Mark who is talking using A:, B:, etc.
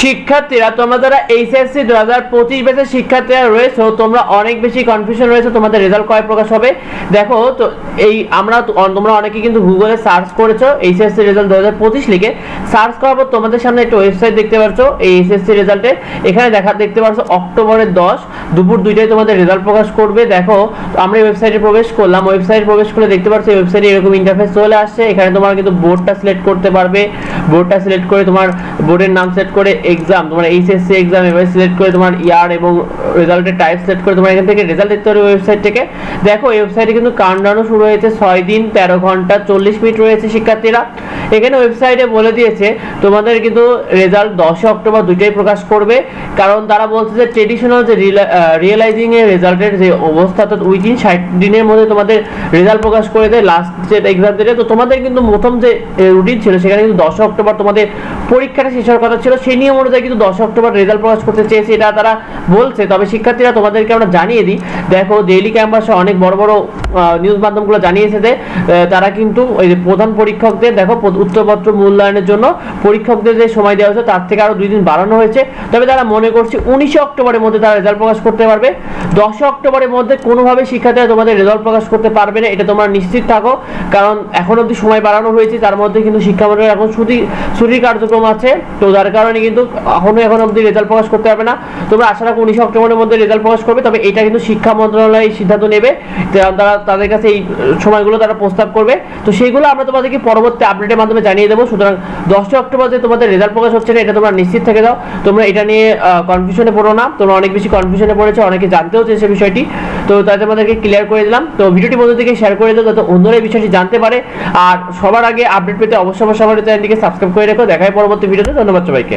A: শিক্ষার্থীরা, তোমরা যারা এইচএসসি দু হাজার পঁচিশ ব্যাচের শিক্ষার্থীরা রয়েছে, তোমরা অনেক বেশি কনফিউশন রয়েছে, তোমাদের রেজাল্ট কয় প্রকাশ হবে। দেখো, তো এই আমরা তোমরা অনেকে কিন্তু গুগলে সার্চ করেছ এইচএসসি রেজাল্ট দু হাজার পঁচিশ লিখে। সার্চ করার পর তোমাদের সামনে একটা ওয়েবসাইট দেখতে পাচ্ছ এই এইচএসসি রেজাল্টে এখানে দেখা দেখতে পাচ্ছ অক্টোবরের দশ, দুপুর দুইটায় তোমাদের রেজাল্ট প্রকাশ করবে। দেখো, আমরা ওয়েবসাইটে প্রবেশ করলাম। ওয়েবসাইটে প্রবেশ করে দেখতে পাচ্ছ ওয়েবসাইটে এরকম ইন্টারফেস চলে আসছে। এখানে তোমার কিন্তু বোর্ডটা সিলেক্ট করতে পারবে। বোর্ডটা সিলেক্ট করে তোমার বোর্ডের নাম সেট করে এক্সাম তোমার এইচএসসি এক্সাম এভাবে সিলেক্ট করে তোমার ইয়ার এবং রেজাল্টের টাইপ সিলেক্ট করে তোমার এখান থেকে রেজাল্ট দেখতে পারবে ওয়েবসাইট থেকে। দেখো ওয়েবসাইটে কিন্তু কাউন্টডাউনও শুরু হয়েছে, ছয় দিন, তেরো ঘণ্টা, চল্লিশ মিনিট রয়েছে শিক্ষার্থীরা। এখানে ওয়েবসাইটে বলে দিয়েছে, তোমাদের কিন্তু রেজাল্ট দশই অক্টোবর দুইটাই প্রকাশ করবে। কারণ তারা বলছে যে ট্রেডিশনাল যে রিয়েলাইজিং এর রেজাল্টের যে অবস্থা তো উইদিন ষাট দিনের মধ্যে তোমাদের রেজাল্ট প্রকাশ করে দেয় লাস্ট যে এক্সাম ডেটে তো তোমাদের কিন্তু প্রথম যে রুটিন ছিল, সেখানে কিন্তু দশ অক্টোবর তোমাদের পরীক্ষাটা শেষ হওয়ার কথা ছিল। সেই নিয়ম অনুযায়ী কিন্তু দশ অক্টোবর রেজাল্ট প্রকাশ করতে চেয়েছে, এটা তারা বলছে। তবে শিক্ষার্থীরা তোমাদেরকে আমরা জানিয়ে দিই, দেখো ডেইলি ক্যাম্পাসে অনেক বড় বড় নিউজ মাধ্যমগুলো জানিয়েছে যে তারা কিন্তু ওই যে প্রধান পরীক্ষকদের, দেখো উত্তরপত্র মূল্যায়নের জন্য পরীক্ষকদের যে সময় দেওয়া হয়েছে তার থেকে আরও দুই দিন বাড়ানো হয়েছে। তবে তারা মনে করছে উনিশে অক্টোবরের মধ্যে তারা রেজাল্ট প্রকাশ করতে পারবে। দশই অক্টোবরের মধ্যে কোনোভাবে শিক্ষার্থীরা তোমাদের রেজাল্ট প্রকাশ করতে পারবে না, এটা তোমরা নিশ্চিত থাকো। কারণ এখন অবধি সময় বাড়ানো হয়েছে, তার মধ্যে কিন্তু শিক্ষা মন্ত্রণালয়ের এখন ছুটি, ছুটির কার্যক্রম আছে। তো যার কারণে কিন্তু এখনও, এখন অবধি রেজাল্ট প্রকাশ করতে পারবে না। তোমরা আশা রাখো উনিশে অক্টোবরের মধ্যে রেজাল্ট প্রকাশ করবে, তবে এটা কিন্তু শিক্ষা মন্ত্রণালয় সিদ্ধান্ত নেবে। তারা, তাদের কাছে এই সময়গুলো তারা প্রস্তাব করবে। তো সেইগুলো আমরা তোমাদেরকে পরবর্তী আপডেটের মাধ্যমে জানিয়ে দেবো। সুতরাং দশই অক্টোবর যে তোমাদের রেজাল্ট প্রকাশ হচ্ছে না, এটা তোমরা নিশ্চিত থেকে যাও। তোমরা এটা নিয়ে কনফিউশনে পড়ো না। তোমরা অনেক বেশি কনফিউশনে পড়েছো, অনেকে জানতেও চেয়েছে বিষয়টি। তো তাদের তোমাদেরকে ক্লিয়ার করে দিলাম। তো ভিডিওটি থেকে শেয়ার করে দাও, যাতে অন্যরা এই বিষয়টি জানতে পারে। আর সবার আগে আপডেট পেতে অবশ্যই আমার চ্যানেলটিকে সাবস্ক্রাইব করে রেখো। দেখায় পরবর্তী ভিডিওতে। ধন্যবাদ সবাইকে।